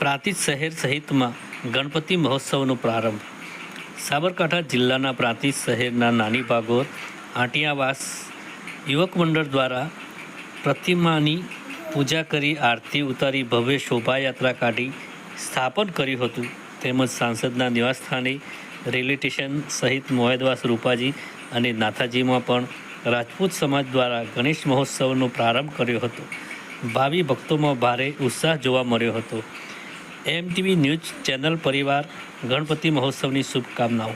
પ્રાંતિજ શહેર સહિતમાં ગણપતિ મહોત્સવનો પ્રારંભ. સાબરકાંઠા જિલ્લાના પ્રાંતિજ શહેરના નાની ભાગોર, આંટિયાવાસ યુવક મંડળ દ્વારા પ્રતિમાની પૂજા કરી આરતી ઉતારી ભવ્ય શોભાયાત્રા કાઢી સ્થાપન કર્યું હતું. તેમજ સાંસદના નિવાસસ્થાને રેલવે સ્ટેશન સહિત મોહેદવાસ રૂપાજી અને નાથાજીમાં પણ રાજપૂત સમાજ દ્વારા ગણેશ મહોત્સવનો પ્રારંભ કર્યો હતો. ભાવિ ભક્તોમાં ભારે ઉત્સાહ જોવા મળ્યો હતો. એમટીવી ન્યૂઝ ચેનલ પરિવાર ગણપતિ મહોત્સવની શુભકામનાઓ.